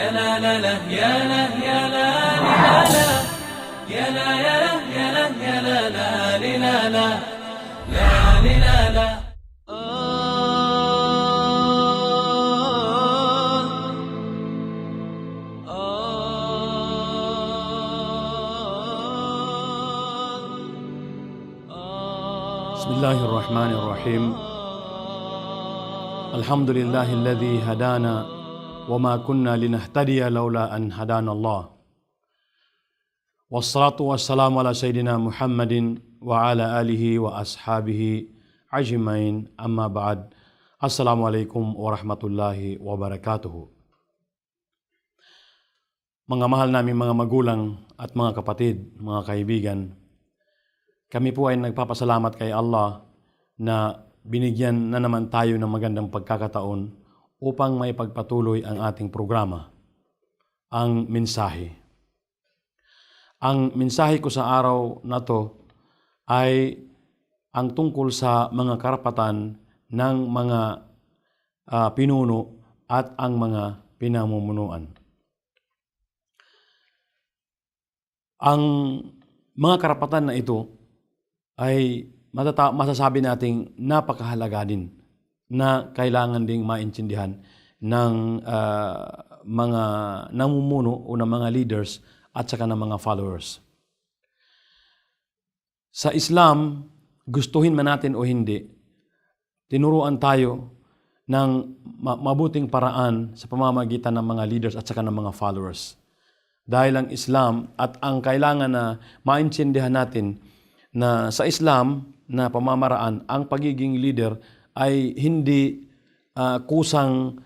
يا لا لا لا يا لا يا لا لا لا يا لا يا لا يا لا يا لا لا لا لا لا لا لا. بسم الله الرحمن الرحيم. الحمد لله الذي هدانا وما كنا لنهتدي لولا أن هدانا الله والصلاة والسلام على سيدنا محمد وعلى آله وأصحابه أجمعين أما بعد السلام عليكم ورحمة الله وبركاته Mga mahal namin mga magulang at mga kapatid, mga kaibigan, kami po ay nagpapasalamat kay Allah na binigyan na naman tayo ng magandang pagkakataon upang may pagpatuloy ang ating programa, ang mensahe. Ang mensahe ko sa araw na to ay ang tungkol sa mga karapatan ng mga ah, pinuno at ang mga pinamumunuan. Ang mga karapatan na ito ay matata- masasabi nating napakahalaga din na kailangan ding maintindihan ng ah, mga namumuno o ng mga leaders at saka ng mga followers. Sa Islam, gustuhin man natin o hindi, tinuruan tayo ng ma- mabuting paraan sa pamamagitan ng mga leaders at saka ng mga followers. Dahil ang Islam at ang kailangan na maintindihan natin na sa Islam na pamamaraan, ang pagiging leader ay hindi ah, kusang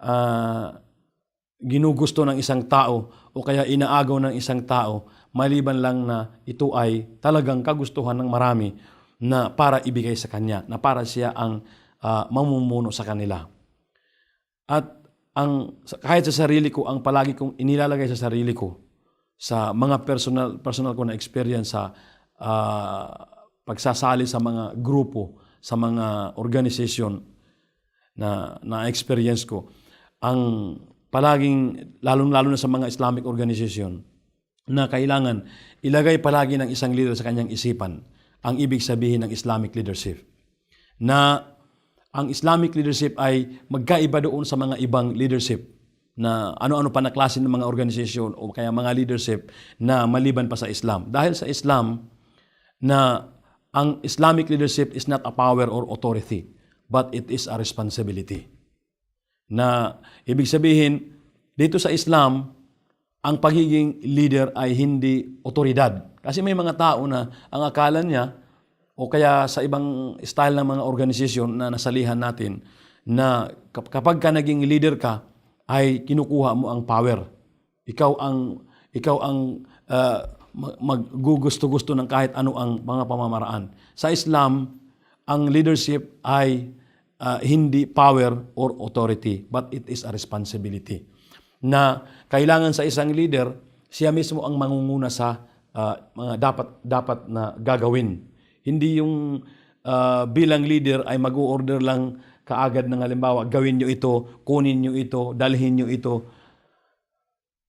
ah, ginugusto ng isang tao o kaya inaagaw ng isang tao maliban lang na ito ay talagang kagustuhan ng marami na para ibigay sa kanya, na para siya ang ah, mamumuno sa kanila. At ang kahit sa sarili ko, ang palagi kong inilalagay sa sarili ko sa mga personal personal ko na experience sa ah, pagsasali sa mga grupo, sa mga organisasyon na na experience ko ang palaging lalong-lalo na sa mga Islamic organization na kailangan ilagay palagi ng isang leader sa kanyang isipan ang ibig sabihin ng Islamic leadership na ang Islamic leadership ay magkaiba doon sa mga ibang leadership na ano-ano pa na klase ng mga organisasyon o kaya mga leadership na maliban pa sa Islam. Dahil sa Islam na ang Islamic leadership is not a power or authority, but it is a responsibility. Na ibig sabihin, dito sa Islam, ang pagiging leader ay hindi otoridad. Kasi may mga tao na ang akala niya, o kaya sa ibang style ng mga organisasyon na nasalihan natin, na kap- kapag ka naging leader ka, ay kinukuha mo ang power. Ikaw ang ikaw ang uh, maggugusto-gusto ng kahit ano ang mga pamamaraan. Sa Islam, ang leadership ay uh, hindi power or authority, but it is a responsibility. Na kailangan sa isang leader, siya mismo ang mangunguna sa uh, mga dapat dapat na gagawin. Hindi yung uh, bilang leader ay mag-order lang kaagad ng halimbawa, gawin nyo ito, kunin nyo ito, dalhin nyo ito.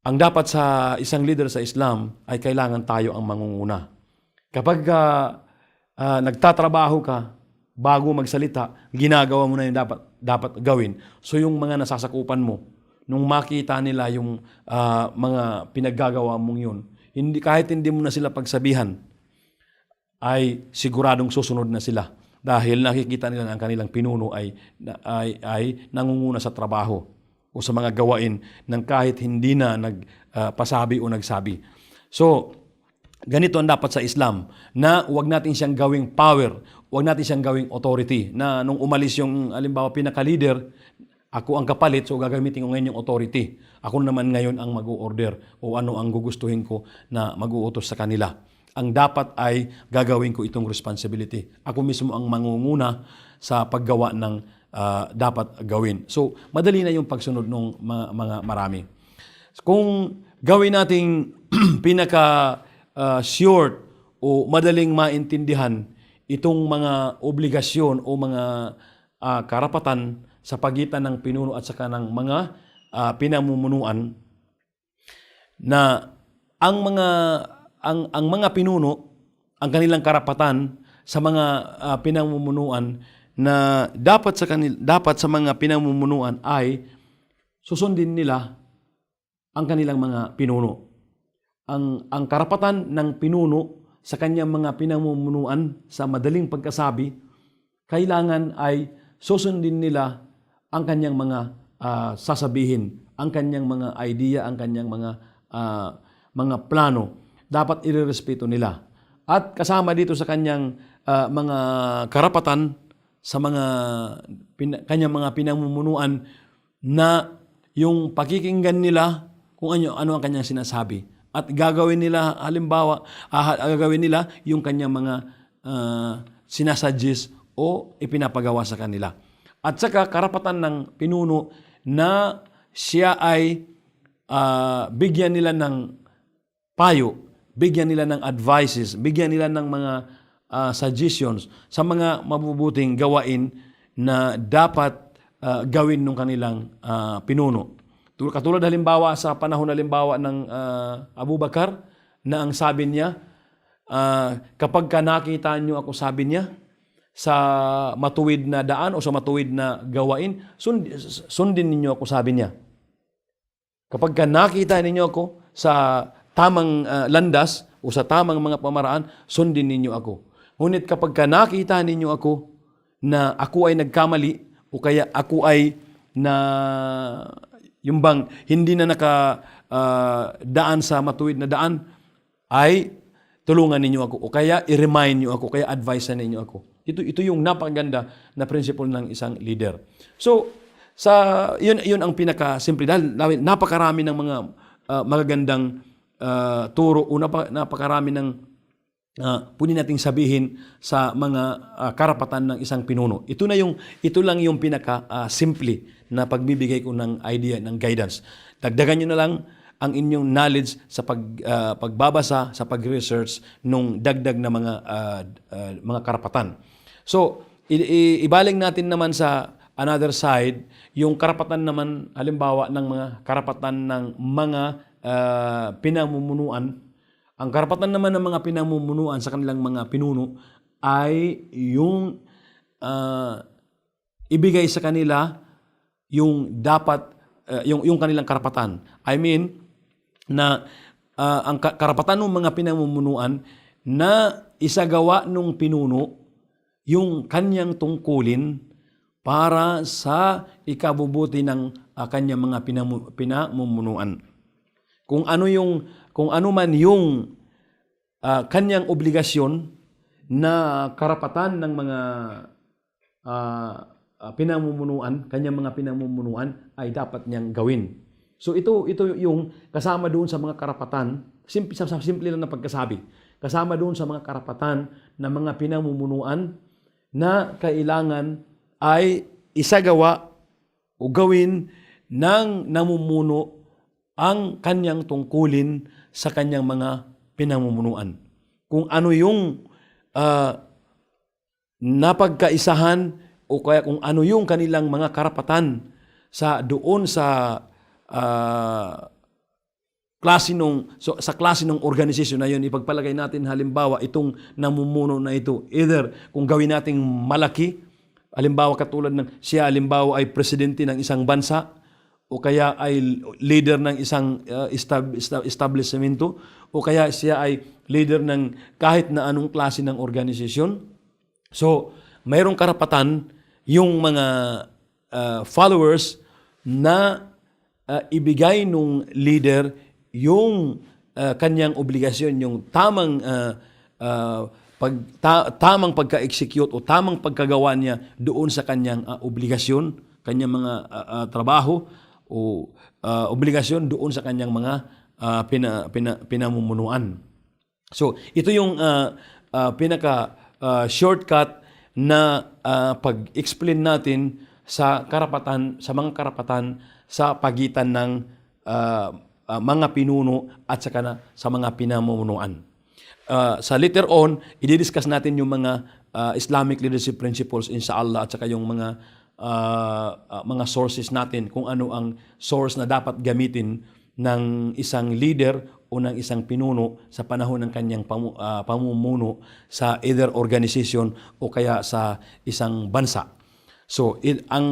Ang dapat sa isang leader sa Islam ay kailangan tayo ang mangunguna. Kapag uh, uh, nagtatrabaho ka, bago magsalita, ginagawa mo na yung dapat, dapat gawin. So yung mga nasasakupan mo, nung makita nila yung uh, mga pinaggagawa mong yun, hindi, kahit hindi mo na sila pagsabihan, ay siguradong susunod na sila. Dahil nakikita nila na ang kanilang pinuno ay, ay, ay nangunguna sa trabaho o sa mga gawain ng kahit hindi na nagpasabi o nagsabi. So, ganito ang dapat sa Islam na huwag natin siyang gawing power, huwag natin siyang gawing authority na nung umalis yung alimbawa pinaka-leader, ako ang kapalit so gagamitin ko ngayon yung authority. Ako naman ngayon ang mag-order o ano ang gugustuhin ko na mag-uutos sa kanila. Ang dapat ay gagawin ko itong responsibility. Ako mismo ang mangunguna sa paggawa ng ah, dapat gawin. So, madali na yung pagsunod ng mga, mga marami. Kung gawin nating pinaka ah, short o madaling maintindihan itong mga obligasyon o mga ah, karapatan sa pagitan ng pinuno at saka ng mga ah, pinamumunuan na ang mga ang ang mga pinuno ang kanilang karapatan sa mga ah, pinamumunuan na dapat sa kanil dapat sa mga pinamumunuan ay susundin nila ang kanilang mga pinuno. Ang ang karapatan ng pinuno sa kanyang mga pinamumunuan sa madaling pagkasabi kailangan ay susundin nila ang kanyang mga ah, sasabihin, ang kanyang mga idea, ang kanyang mga ah, mga plano. Dapat irerespeto nila. At kasama dito sa kanyang ah, mga karapatan sa mga kanyang mga pinamumunuan na yung pakikinggan nila kung ano, ano ang kanyang sinasabi. At gagawin nila, halimbawa, ah, gagawin nila yung kanyang mga uh, sinasuggest o ipinapagawa sa kanila. At saka karapatan ng pinuno na siya ay ah, bigyan nila ng payo, bigyan nila ng advices, bigyan nila ng mga ah, suggestions sa mga mabubuting gawain na dapat ah, gawin ng kanilang ah, pinuno. Tul- Katulad halimbawa sa panahon halimbawa ng ah, Abu Bakar na ang sabi niya, ah, kapag ka nakita niyo ako sabi niya, sa matuwid na daan o sa matuwid na gawain, sund- sundin ninyo ako sabi niya. Kapag ka nakita ninyo ako sa tamang ah, landas o sa tamang mga pamaraan, sundin ninyo ako. Ngunit kapag ka nakita ninyo ako na ako ay nagkamali o kaya ako ay na yung bang hindi na naka ah, daan sa matuwid na daan ay tulungan ninyo ako o kaya i-remind niyo ako kaya advise ninyo ako. Ito ito yung napakaganda na principle ng isang leader. So sa yun yun ang pinaka simple dahil napakarami ng mga ah, magagandang ah, turo o napa, napakarami ng uh, pwede nating sabihin sa mga ah, karapatan ng isang pinuno. Ito na yung ito lang yung pinaka ah, simple na pagbibigay ko ng idea ng guidance. Dagdagan niyo na lang ang inyong knowledge sa pag ah, pagbabasa, sa pag-research nung dagdag na mga ah, ah, mga karapatan. So, ibaling natin naman sa another side, yung karapatan naman halimbawa ng mga karapatan ng mga ah, pinamumunuan ang karapatan naman ng mga pinamumunuan sa kanilang mga pinuno ay yung ah, ibigay sa kanila yung dapat ah, yung yung kanilang karapatan. I mean na ah, ang ka- karapatan ng mga pinamumunuan na isagawa nung pinuno yung kanyang tungkulin para sa ikabubuti ng ah, kanyang mga pinamu- pinamumunuan. Kung ano yung kung ano man yung ah, kanyang obligasyon na karapatan ng mga ah, ah, pinamumunuan, kanyang mga pinamumunuan ay dapat niyang gawin. So ito ito yung kasama doon sa mga karapatan, simple sa simple lang na pagkasabi. Kasama doon sa mga karapatan ng mga pinamumunuan na kailangan ay isagawa o gawin ng namumuno ang kanyang tungkulin sa kanyang mga pinamumunuan. Kung ano yung ah, napagkaisahan o kaya kung ano yung kanilang mga karapatan sa doon sa ah, klase nung so, sa klase ng organisasyon na yun ipagpalagay natin halimbawa itong namumuno na ito either kung gawin nating malaki halimbawa katulad ng siya halimbawa ay presidente ng isang bansa o kaya ay leader ng isang uh, estab- o kaya siya ay leader ng kahit na anong klase ng organisasyon? So mayroong karapatan yung mga uh, followers na uh, ibigay nung leader yung uh, kanyang obligasyon, yung tamang uh, uh, pag, ta- tamang pagka-execute o tamang pagkagawa niya doon sa kanyang uh, obligasyon, kanyang mga uh, uh, trabaho o uh, obligasyon doon sa kanyang mga uh, pina, pina, pinamumunuan. So, ito yung uh, uh, pinaka uh, shortcut na uh, pag-explain natin sa karapatan sa mga karapatan sa pagitan ng uh, uh, mga pinuno at saka na sa mga pinamumunuan. Uh, sa later on, i-discuss natin yung mga uh, Islamic leadership principles inshallah at saka yung mga uh, uh, mga sources natin kung ano ang source na dapat gamitin ng isang leader o ng isang pinuno sa panahon ng kanyang pamu- ah, pamumuno sa either organization o kaya sa isang bansa. So, it, ang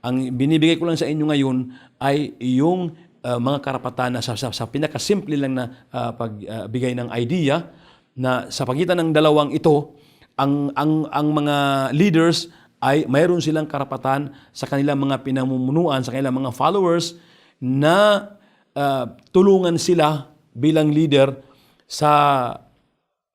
ang binibigay ko lang sa inyo ngayon ay yung uh, mga karapatan na sa, sa, sa pinakasimple lang na uh, pagbigay ng idea na sa pagitan ng dalawang ito, ang ang ang mga leaders ay mayroon silang karapatan sa kanilang mga pinamumunuan, sa kanilang mga followers na uh, tulungan sila bilang leader sa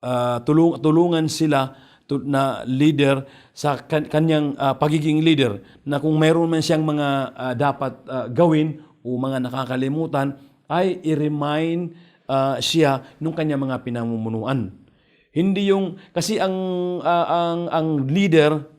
uh, tulung, tulungan sila tu- na leader sa kan- kanyang uh, pagiging leader na kung mayroon man siyang mga uh, dapat uh, gawin o mga nakakalimutan ay i-remind uh, siya nung kanyang mga pinamumunuan. Hindi yung kasi ang uh, ang ang leader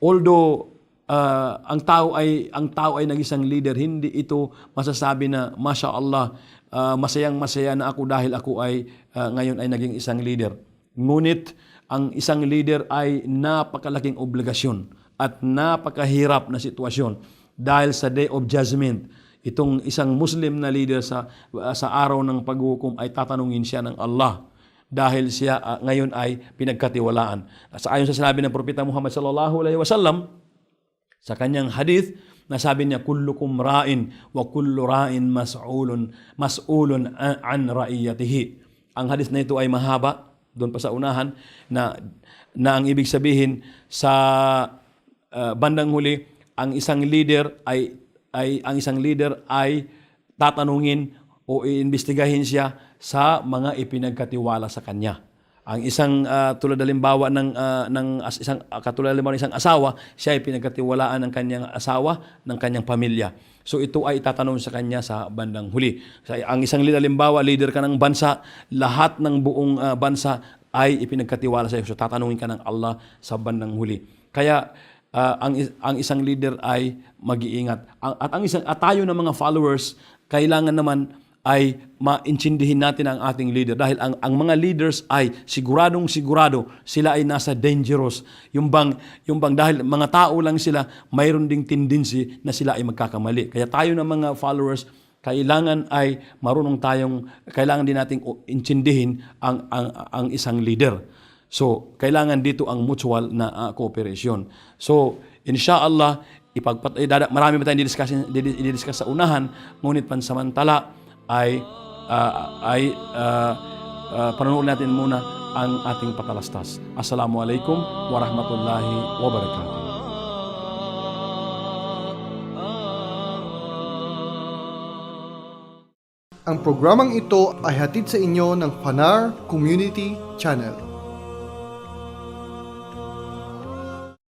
although uh, ang tao ay ang tao ay nag-isang leader, hindi ito masasabi na masya Allah uh, masayang masaya na ako dahil ako ay uh, ngayon ay naging isang leader. Ngunit ang isang leader ay napakalaking obligasyon at napakahirap na sitwasyon dahil sa day of judgment itong isang Muslim na leader sa sa araw ng paghukom ay tatanungin siya ng Allah dahil siya uh, ngayon ay pinagkatiwalaan. Sa ayon sa sinabi ng propeta Muhammad sallallahu alaihi wasallam sa kanyang hadith na sabi niya kullukum ra'in wa kullu ra'in mas'ulun mas'ulun an ra'iyatihi. Ang hadith na ito ay mahaba doon pa sa unahan na na ang ibig sabihin sa uh, bandang huli ang isang leader ay ay ang isang leader ay tatanungin o iimbestigahin siya sa mga ipinagkatiwala sa kanya. Ang isang uh, tulad halimbawa ng uh, ng as, isang uh, katulad halimbawa ng isang asawa, siya ay pinagkatiwalaan ng kanyang asawa, ng kanyang pamilya. So ito ay itatanong sa kanya sa bandang huli. So, ang isang halimbawa, leader ka ng bansa, lahat ng buong uh, bansa ay ipinagkatiwala sa iyo. So tatanungin ka ng Allah sa bandang huli. Kaya uh, ang ang isang leader ay mag-iingat. At ang isang at tayo ng mga followers kailangan naman ay maintindihin natin ang ating leader. Dahil ang, ang mga leaders ay siguradong sigurado sila ay nasa dangerous. Yung bang yung bang dahil mga tao lang sila mayroon ding tendency na sila ay magkakamali. Kaya tayo ng mga followers kailangan ay marunong tayong kailangan din nating intindihin ang ang, ang isang leader. So kailangan dito ang mutual na uh, cooperation. So inshallah ipagpat eh, marami pa tayong didiscuss, didiscuss sa unahan. Ngunit pansamantala ay uh, ay uh, uh, panonood natin muna ang ating patalastas. Assalamualaikum warahmatullahi wabarakatuh. Ang programang ito ay hatid sa inyo ng Panar Community Channel.